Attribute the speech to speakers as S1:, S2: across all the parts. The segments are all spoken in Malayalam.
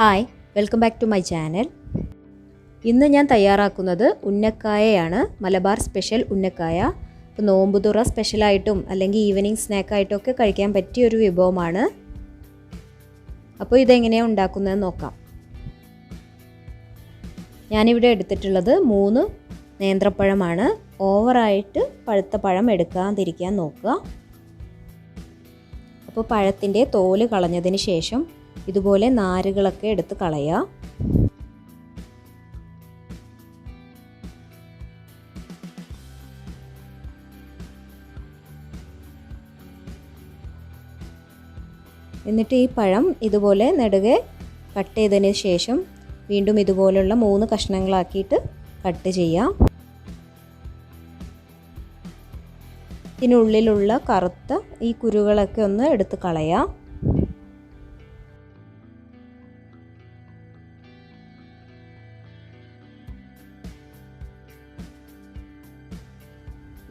S1: Hi welcome back to my channel. ഇന്ന് ഞാൻ തയ്യാറാക്കുന്നത് ഉന്നക്കായയാണ്. മലബാർ സ്പെഷ്യൽ ഉന്നക്കായ. ഇപ്പോൾ നോമ്പുതുറ സ്പെഷ്യലായിട്ടും അല്ലെങ്കിൽ ഈവനിങ് സ്നാക്കായിട്ടൊക്കെ കഴിക്കാൻ പറ്റിയ ഒരു വിഭവമാണ്. അപ്പോൾ ഇതെങ്ങനെയാണ് ഉണ്ടാക്കുന്നത് നോക്കാം. ഞാനിവിടെ എടുത്തിട്ടുള്ളത് മൂന്ന് നേന്ത്രപ്പഴമാണ്. ഓവറായിട്ട് പഴുത്ത പഴം എടുക്കാതിരിക്കാൻ നോക്കുക. അപ്പോൾ പഴത്തിന്റെ തോൽ കളഞ്ഞതിന് ശേഷം ഇതുപോലെ നാരുകളൊക്കെ എടുത്ത് കളയുക എന്നിട്ട് ഈ പഴം ഇതുപോലെ നെടുകെ കട്ട് ചെയ്തതിന് ശേഷം വീണ്ടും ഇതുപോലുള്ള മൂന്ന് കഷ്ണങ്ങളാക്കിയിട്ട് കട്ട് ചെയ്യാം. ഇതിനുള്ളിലുള്ള കറുത്ത ഈ കുരുകളൊക്കെ ഒന്ന് എടുത്ത് കളയാം.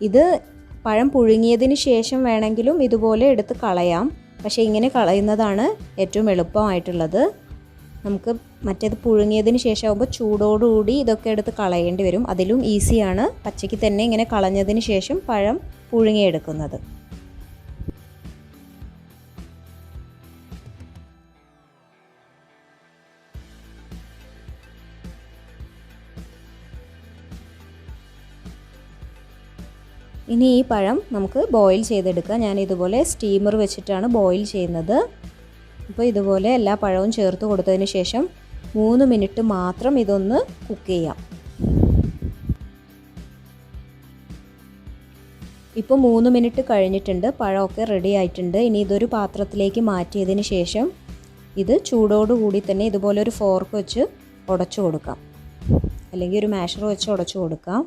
S1: ഇത് പഴം പുഴുങ്ങിയതിന് ശേഷം വേണമെങ്കിലും ഇതുപോലെ എടുത്ത് കളയാം. പക്ഷേ ഇങ്ങനെ കളയുന്നതാണ് ഏറ്റവും എളുപ്പമായിട്ടുള്ളത്. നമുക്ക് മറ്റേത് പുഴുങ്ങിയതിന് ശേഷം ആകുമ്പോൾ ചൂടോടുകൂടി ഇതൊക്കെ എടുത്ത് കളയേണ്ടി വരും. അതിലും ഈസിയാണ് പച്ചയ്ക്ക് തന്നെ ഇങ്ങനെ കളഞ്ഞതിന് ശേഷം പഴം പുഴുങ്ങിയെടുക്കുന്നത്. ഇനി ഈ പഴം നമുക്ക് ബോയിൽ ചെയ്തെടുക്കാം. ഞാൻ ഇതുപോലെ സ്റ്റീമർ വെച്ചിട്ടാണ് ബോയിൽ ചെയ്യുന്നത്. അപ്പോൾ ഇതുപോലെ എല്ലാ പഴവും ചേർത്ത് കൊടുത്തതിന് ശേഷം മൂന്ന് മിനിറ്റ് മാത്രം ഇതൊന്ന് കുക്ക് ചെയ്യാം. ഇപ്പോൾ മൂന്ന് മിനിറ്റ് കഴിഞ്ഞിട്ടുണ്ട്. പഴമൊക്കെ റെഡി ആയിട്ടുണ്ട്. ഇനി ഇതൊരു പാത്രത്തിലേക്ക് മാറ്റിയതിന് ശേഷം ഇത് ചൂടോടുകൂടി തന്നെ ഇതുപോലെ ഒരു ഫോർക്ക് വെച്ച് ഉടച്ചു കൊടുക്കാം. അല്ലെങ്കിൽ ഒരു മാഷർ വെച്ച് ഉടച്ചു കൊടുക്കാം.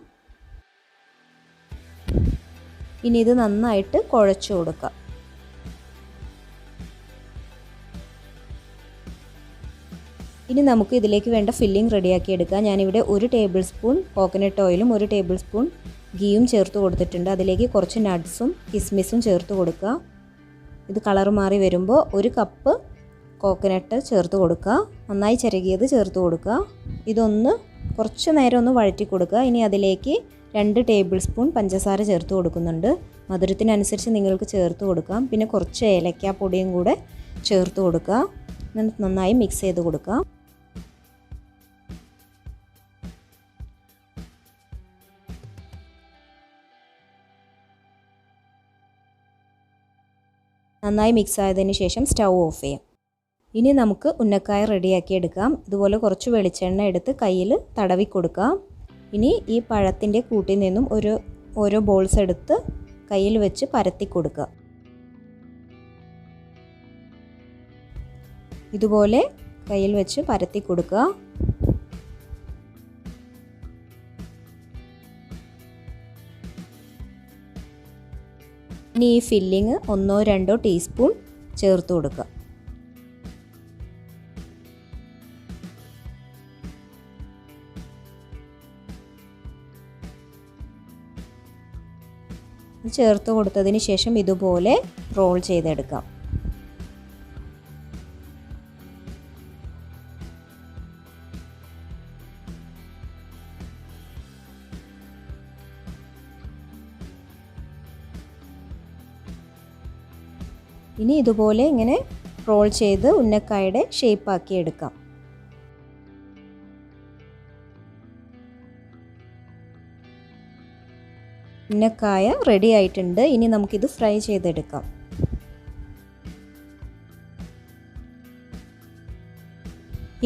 S1: ഇനി ഇത് നന്നായിട്ട് കുഴച്ചു കൊടുക്കുക. ഇനി നമുക്ക് ഇതിലേക്ക് വേണ്ട ഫില്ലിംഗ് റെഡിയാക്കി എടുക്കാം. ഞാനിവിടെ ഒരു ടേബിൾ സ്പൂൺ കോക്കനട്ട് ഓയിലും ഒരു ടേബിൾ സ്പൂൺ ഗീയും ചേർത്ത് കൊടുത്തിട്ടുണ്ട്. അതിലേക്ക് കുറച്ച് നട്ട്സും കിസ്മിസും ചേർത്ത് കൊടുക്കുക. ഇത് കളർ മാറി വരുമ്പോൾ ഒരു കപ്പ് കോക്കനട്ട് ചേർത്ത് കൊടുക്കുക. നന്നായി ചിരകിയത് ചേർത്ത് കൊടുക്കുക. ഇതൊന്ന് കുറച്ച് നേരം ഒന്ന് വഴറ്റി കൊടുക്കുക. ഇനി അതിലേക്ക് രണ്ട് ടേബിൾ സ്പൂൺ പഞ്ചസാര ചേർത്ത് കൊടുക്കുന്നുണ്ട്. മധുരത്തിനനുസരിച്ച് നിങ്ങൾക്ക് ചേർത്ത് കൊടുക്കാം. പിന്നെ കുറച്ച് ഏലക്കാപ്പൊടിയും പൊടിയും കൂടെ ചേർത്ത് കൊടുക്കുക. നന്നായി മിക്സ് ചെയ്ത് കൊടുക്കുക. നന്നായി മിക്സ് ആയതിന് ശേഷം സ്റ്റൗ ഓഫ് ചെയ്യാം. ഇനി നമുക്ക് ഉന്നക്കായ റെഡിയാക്കി എടുക്കാം. ഇതുപോലെ കുറച്ച് വെളിച്ചെണ്ണ എടുത്ത് കയ്യിൽ തടവി കൊടുക്കാം. ഇനി ഈ പഴത്തിന്റെ കൂട്ടിൽ നിന്നും ഒരു ഓരോ ബോൾസ് എടുത്ത് കയ്യിൽ വെച്ച് പരത്തി കൊടുക്കുക. ഇതുപോലെ കയ്യിൽ വെച്ച് പരത്തി കൊടുക്കുക. ഇനി ഈ ഫില്ലിങ് ഒന്നോ രണ്ടോ ടീസ്പൂൺ ചേർത്ത് കൊടുക്കുക. ചേർത്ത് കൊടുത്തതിന് ശേഷം ഇതുപോലെ റോൾ ചെയ്തെടുക്കാം. ഇനി ഇതുപോലെ ഇങ്ങനെ റോൾ ചെയ്ത് ഉന്നക്കായുടെ ഷേപ്പാക്കി എടുക്കാം. ഉന്നക്കായ റെഡി ആയിട്ടുണ്ട്. ഇനി നമുക്കിത് ഫ്രൈ ചെയ്തെടുക്കാം.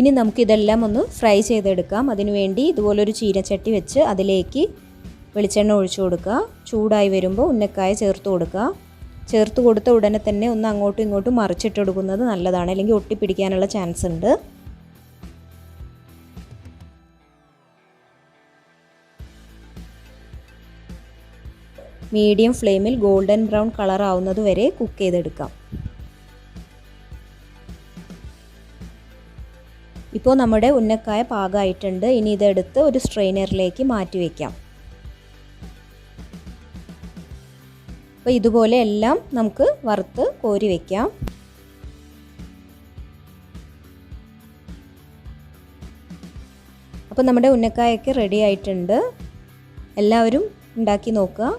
S1: ഇനി നമുക്കിതെല്ലാം ഒന്ന് ഫ്രൈ ചെയ്തെടുക്കാം. അതിനുവേണ്ടി ഇതുപോലൊരു ചീനച്ചട്ടി വെച്ച് അതിലേക്ക് വെളിച്ചെണ്ണ ഒഴിച്ചു കൊടുക്കുക. ചൂടായി വരുമ്പോൾ ഉന്നക്കായ ചേർത്ത് കൊടുക്കുക. ചേർത്ത് കൊടുത്ത ഉടനെ തന്നെ ഒന്ന് അങ്ങോട്ടും ഇങ്ങോട്ടും മറിച്ചിട്ട് കൊടുക്കുന്നത് നല്ലതാണ്. അല്ലെങ്കിൽ ഒട്ടിപ്പിടിക്കാനുള്ള ചാൻസ് ഉണ്ട്. മീഡിയം ഫ്ലെയിമിൽ ഗോൾഡൻ ബ്രൗൺ കളർ ആവുന്നത് വരെ കുക്ക് ചെയ്തെടുക്കാം. ഇപ്പോൾ നമ്മുടെ ഉന്നക്കായ പാകമായിട്ടുണ്ട്. ഇനി ഇതെടുത്ത് ഒരു സ്ട്രെയിനറിലേക്ക് മാറ്റി വയ്ക്കാം. അപ്പോൾ ഇതുപോലെ എല്ലാം നമുക്ക് വറുത്ത് കോരി വയ്ക്കാം. അപ്പോൾ നമ്മുടെ ഉന്നക്കായൊക്കെ റെഡി ആയിട്ടുണ്ട്. എല്ലാവരും ഉണ്ടാക്കി നോക്കുക.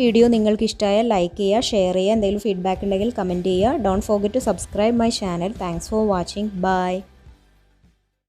S1: വീഡിയോ നിങ്ങൾക്ക് ഇഷ്ടമായാൽ ലൈക്ക് ചെയ്യുക ഷെയർ ചെയ്യുക എന്തെങ്കിലും ഫീഡ്ബാക്ക് ഉണ്ടെങ്കിൽ കമന്റ് ചെയ്യുക. Don't forget to subscribe my channel thanks for watching bye